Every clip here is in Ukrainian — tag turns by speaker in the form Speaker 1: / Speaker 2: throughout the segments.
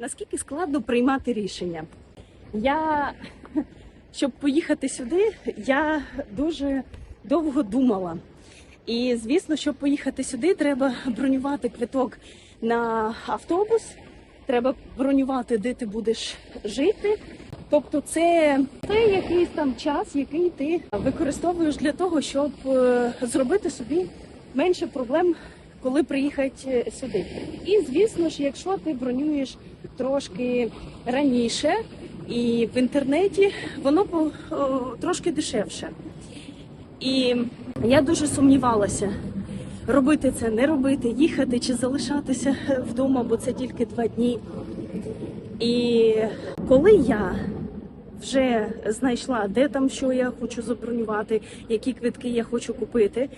Speaker 1: Наскільки складно приймати рішення? Я, щоб поїхати сюди, я дуже довго думала. І звісно, щоб поїхати сюди, треба бронювати квиток на автобус, треба бронювати, де ти будеш жити. Тобто, це, це якийсь там час, який ти використовуєш для того, щоб е, зробити собі менше проблем, коли приїхати е, сюди. І звісно ж, якщо ти бронюєш трошки раніше і в інтернеті, воно трошки дешевше. І я дуже сумнівалася, робити це, не робити, їхати чи залишатися вдома, бо це тільки два дні. І коли я вже знайшла, де там що я хочу забронювати, які квитки я хочу купити,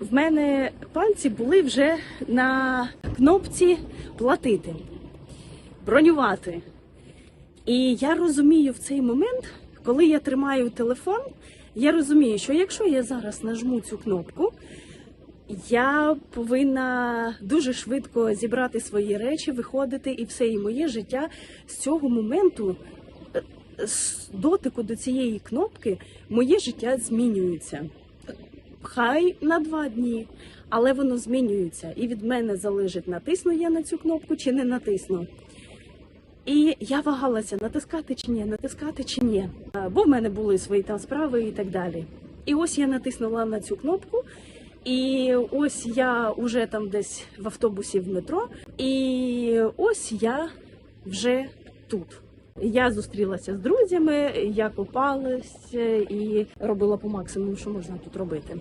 Speaker 1: в мене пальці були вже на кнопці платити, бронювати. І я розумію в цей момент, коли я тримаю телефон, я розумію, що якщо я зараз нажму цю кнопку, я повинна дуже швидко зібрати свої речі, виходити, і все, і моє життя з цього моменту, е, з дотику до цієї кнопки, моє життя змінюється. Хай на два дні, але воно змінюється. І від мене залежить, натисну я на цю кнопку чи не натисну. І я вагалася, натискати чи ні, натискати чи ні. Бо в мене були свої там справи і так далі. І ось я натиснула на цю кнопку, і ось я вже там десь в автобусі в метро, і ось я вже тут. Я зустрілася з друзями, я купалась і робила по максимуму, що можна тут робити.